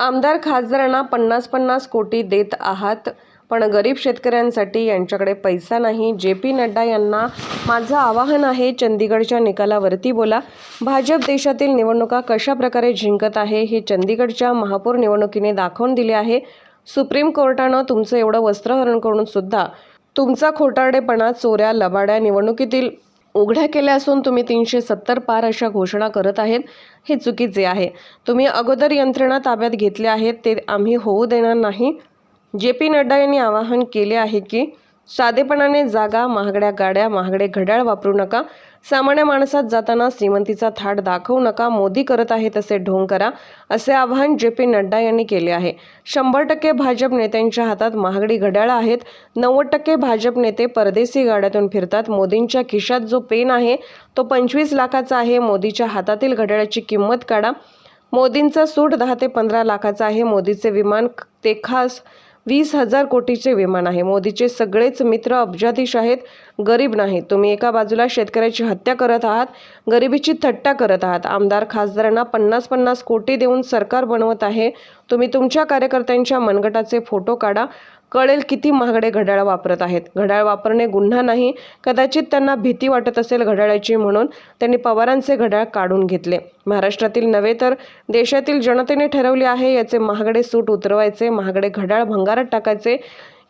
आमदार खासदारांना पन्नास पन्नास कोटी देत आहात. पण गरीब शेतकऱ्यांसाठी यांच्याकडे पैसा नाही. जे पी नड्डा यांना माझं आवाहन आहे चंदीगडच्या निकालावरती बोला. भाजप देशातील निवडणुका कशा प्रकारे जिंकत आहे हे चंदीगडच्या महापौर निवडणुकीने दाखवून दिले आहे. सुप्रीम कोर्टानं तुमचं एवढं वस्त्रहरण करून सुद्धा तुमचा खोटारडेपणा चोऱ्या लबाड्या निवडणुकीतील उघड्या केल्या असून तुम्ही तीनशे सत्तर पार अशा घोषणा करत आहेत हे चुकीचे आहे. तुम्ही अगोदर यंत्रणा ताब्यात घेतल्या आहेत ते आम्ही होऊ देणार नाही. जे पी नड्डा यांनी आवाहन केले आहे की साधेपणाने जागा महागड्या गाड्या महागडे घड्याळ वापरू नका. सामान्य माणसात जाताना श्रीमंतीचा थाट दाखवू नका मोदी करत आहे तसे ढोंग करा असे आवाहन जे पी नड्डा यांनी केले आहे. शंभर टक्के भाजप नेत्यांच्या हातात महागडी घड्याळं आहेत. नव्वद टक्के भाजप नेते परदेशी गाड्यातून फिरतात. मोदींच्या खिशात जो पेन आहे तो पंचवीस लाखाचा आहे. मोदीच्या हातातील घड्याळाची किंमत काढा. मोदींचा सूट दहा ते पंधरा लाखाचा आहे. मोदीचे विमान ते खास वीस हजार कोटीचे विमान आहे. मोदीचे सगळेच मित्र अब्जाधीश आहेत गरीब नाही तुम्ही एका बाजूला शेतकऱ्याची हत्या करत आहात गरिबीची थट्टा करत आहात. आमदार खासदारांना पन्नास पन्नास कोटी देऊन सरकार बनवत आहे. तुम्ही तुमच्या कार्यकर्त्यांच्या मनगटाचे फोटो काढा. कळेल किती महागडे घड्याळ वापरत आहेत. घड्याळ वापरणे गुन्हा नाही. कदाचित त्यांना भीती वाटत असेल घड्याळाची म्हणून त्यांनी पवारांचे घड्याळ काढून घेतले. महाराष्ट्रातील नव्हे तर देशातील जनतेने ठरवले आहे याचे महागडे सूट उतरवायचे महागडे घड्याळ भंगारात टाकायचे.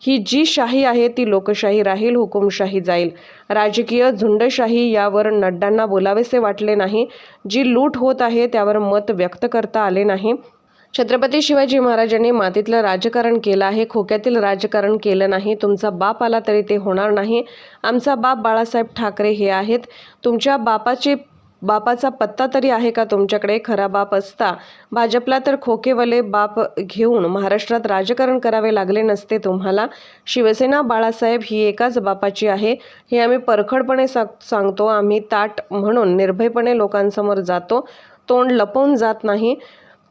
ही जी शाही आहे ती लोकशाही राहील हुकुमशाही जाईल. राजकीय झुंडशाही यावर नड्डांना बोलावेसे वाटले नाही. जी लूट होत आहे त्यावर मत व्यक्त करता आले नाही. छत्रपती शिवाजी महाराजांनी मातीतलं राजकारण केलं आहे. खोक्यातील राजकारण केलं नाही. तुमचा बाप आला तरी ते होणार नाही. आमचा बाप बाळासाहेब ठाकरे हे आहेत. तुमच्या बापाचे बापाचा पत्ता तरी आहे का तुमच्याकडे? खरा बाप असता. भाजपला तर खोकेवले बाप घेऊन महाराष्ट्रात राजकारण करावे लागले नसते तुम्हाला. शिवसेना बाळासाहेब ही एकाच बापाची आहे. हे आम्ही परखडपणे सांग सांगतो. आम्ही ताट म्हणून निर्भयपणे लोकांसमोर जातो. तोंड लपवून जात नाही.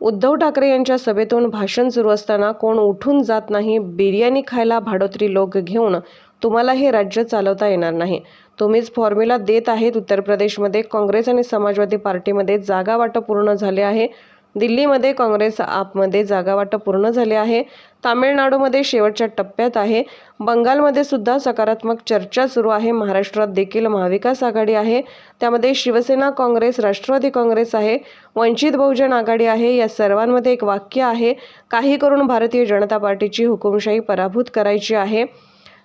उद्धव ठाकरे यांच्या सभेतून भाषण सुरू असताना कोण उठून जात नाही बिर्याणी खायला भाडोत्री लोक घेऊन तुम्हाला हे राज्य चालवता येणार नाही. तुम्हीच फॉर्म्युला देत आहेत. उत्तर प्रदेशमध्ये काँग्रेस आणि समाजवादी पार्टीमध्ये जागा वाटप पूर्ण झाले आहे. दिल्लीमध्ये काँग्रेस आपमध्ये जागावाटप पूर्ण झाले आहे. तामिळनाडूमध्ये शेवटच्या टप्प्यात आहे. बंगालमध्ये सुद्धा सकारात्मक चर्चा सुरू आहे. महाराष्ट्रात देखील महाविकास आघाडी आहे. त्यामध्ये शिवसेना काँग्रेस राष्ट्रवादी काँग्रेस आहे. वंचित बहुजन आघाडी आहे. या सर्वांमध्ये एक वाक्य आहे. काही करून भारतीय जनता पार्टीची हुकुमशाही पराभूत करायची आहे.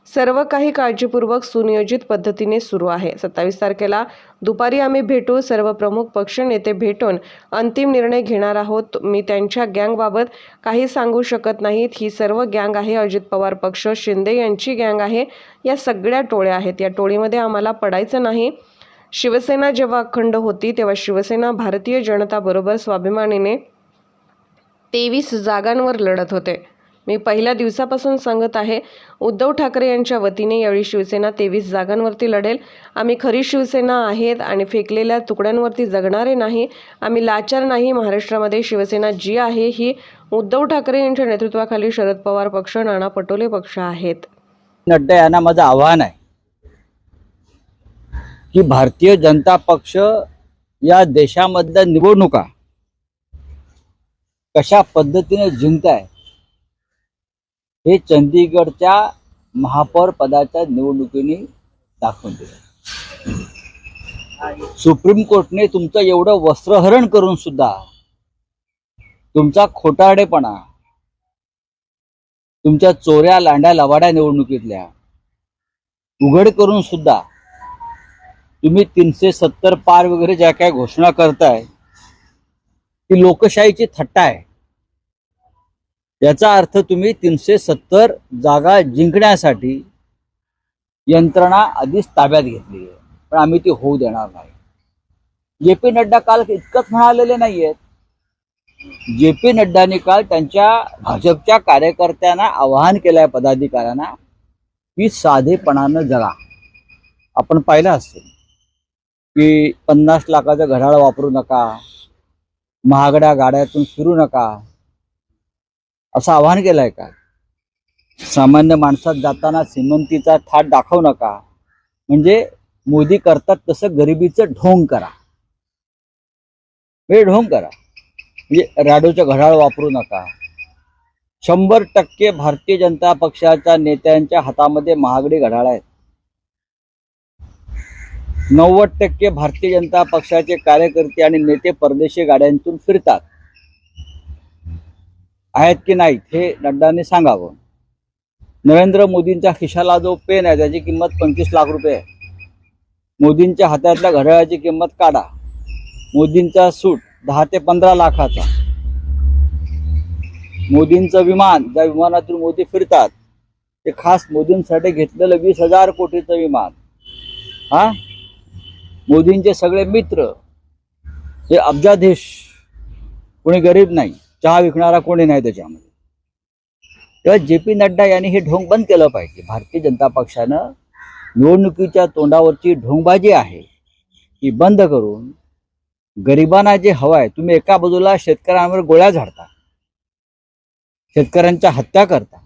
सर्व काही काळजीपूर्वक सुनियोजित पद्धतीने सुरू आहे. सत्तावीस तारखेला दुपारी आम्ही भेटू सर्व प्रमुख पक्ष नेते भेटून अंतिम निर्णय घेणार आहोत. मी त्यांच्या गँगबाबत काही सांगू शकत नाहीत. ही सर्व गँग आहे. अजित पवार पक्ष शिंदे यांची गँग आहे. या सगळ्या टोळ्या आहेत. या टोळीमध्ये आम्हाला पडायचं नाही. शिवसेना जेव्हा अखंड होती तेव्हा शिवसेना भारतीय जनताबरोबर स्वाभिमानीने तेवीस जागांवर लढत होते. मी पहिल्या दिवसापासून सांगत आहे उद्धव ठाकरे यांच्या वतीने यावेळी शिवसेना तेवीस जागांवरती लढेल. आम्ही खरी शिवसेना आहेत आणि फेकलेल्या तुकड्यांवरती जगणारे नाही. आम्ही लाचार नाही. महाराष्ट्रामध्ये शिवसेना जी आहे ही उद्धव ठाकरे यांच्या नेतृत्वाखाली शरद पवार पक्ष नाना पटोले पक्ष आहेत. नड्डा यांना माझं आव्हान आहे की भारतीय जनता पक्ष या देशामधल्या निवडणुका कशा पद्धतीने जिंकताय हे चंदीगडच्या महापौर पदाच्या निवडणुकीने दाखवून दिलं. सुप्रीम कोर्टने तुमचं एवढं वस्त्रहरण करून सुद्धा तुमचा खोटारडेपणा तुमच्या चोऱ्या लांड्या लवाड्या निवडणुकीतल्या उघड करून सुद्धा तुम्ही तीनशे सत्तर पार वगैरे ज्या काय घोषणा करताय ती लोकशाहीची थट्टा आहे. याचा अर्थ तुम्ही तीनशे सत्तर जागा जिंकण्यासाठी यंत्रणा आधीच ताब्यात घेतली आहे. पण आम्ही ती होऊ देणार नाही. जे पी नड्डा काल इतकंच म्हणालेले नाहीयेत. जे पी नड्डांनी काल त्यांच्या भाजपच्या कार्यकर्त्यांना आवाहन केलंय पदाधिकाऱ्यांना की साधेपणानं जगा. आपण पाहिलं असेल की पन्नास लाखाचं घड्याळ वापरू नका महागड्या गाड्यातून फिरू नका असं आवाहन केलंय का? सामान्य माणसात जाताना श्रीमंतीचा थाट दाखवू नका. म्हणजे मोदी करतात तसं गरिबीचं ढोंग करा. हे ढोंग करा. म्हणजे राडोचं घड्याळ वापरू नका. शंभर टक्के भारतीय जनता पक्षाच्या नेत्यांच्या हातामध्ये महागडी घड्याळ आहेत. नव्वद टक्के भारतीय जनता पक्षाचे कार्यकर्ते आणि नेते परदेशी गाड्यांतून फिरतात. आहेत की नाहीत हे नड्डांनी सांगावं. नरेंद्र मोदींच्या खिशाला जो पेन आहे त्याची किंमत पंचवीस लाख रुपये आहे. मोदींच्या हातातल्या घड्याळाची किंमत काढा. मोदींचा सूट दहा ते पंधरा लाखाचा. मोदींचं विमान ज्या विमानातून मोदी फिरतात ते खास मोदींसाठी घेतलेलं वीस हजार कोटीचं विमान. हा? मोदींचे सगळे मित्र हे अब्जाधीश कोणी गरीब नाही. चहा विकणारा कोणी नाही त्याच्यामध्ये. तेव्हा जे पी नड्डा यांनी हे ढोंग बंद केलं पाहिजे. भारतीय जनता पक्षानं निवडणुकीच्या तोंडावरची ढोंगबाजी आहे ती बंद करून गरिबांना जे हवं आहे तुम्ही एका बाजूला शेतकऱ्यांवर गोळ्या झाडता शेतकऱ्यांच्या हत्या करता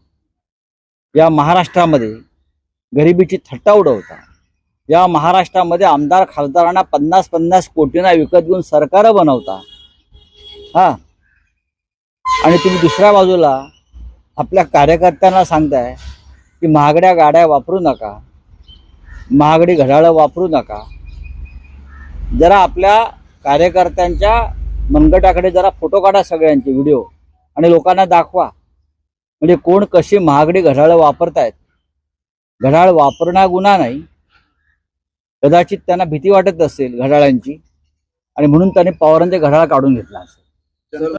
या महाराष्ट्रामध्ये गरिबीची थट्टा उडवता या महाराष्ट्रामध्ये आमदार खासदारांना पन्नास पन्नास कोटींना विकत घेऊन सरकार बनवता. हा आणि तुम्ही दुसऱ्या बाजूला आपल्या कार्यकर्त्यांना सांगताय की महागड्या गाड्या वापरू नका. महागडी घड्याळं वापरू नका. जरा आपल्या कार्यकर्त्यांच्या मनगटाकडे जरा फोटो काढा सगळ्यांचे व्हिडिओ. आणि लोकांना दाखवा. म्हणजे कोण कशी महागडी घड्याळं वापरतायत. घड्याळ वापरणार गुन्हा नाही. कदाचित त्यांना भीती वाटत असेल घड्याळांची. आणि म्हणून त्यांनी पवारांचे घड्याळ काढून घेतला असेल.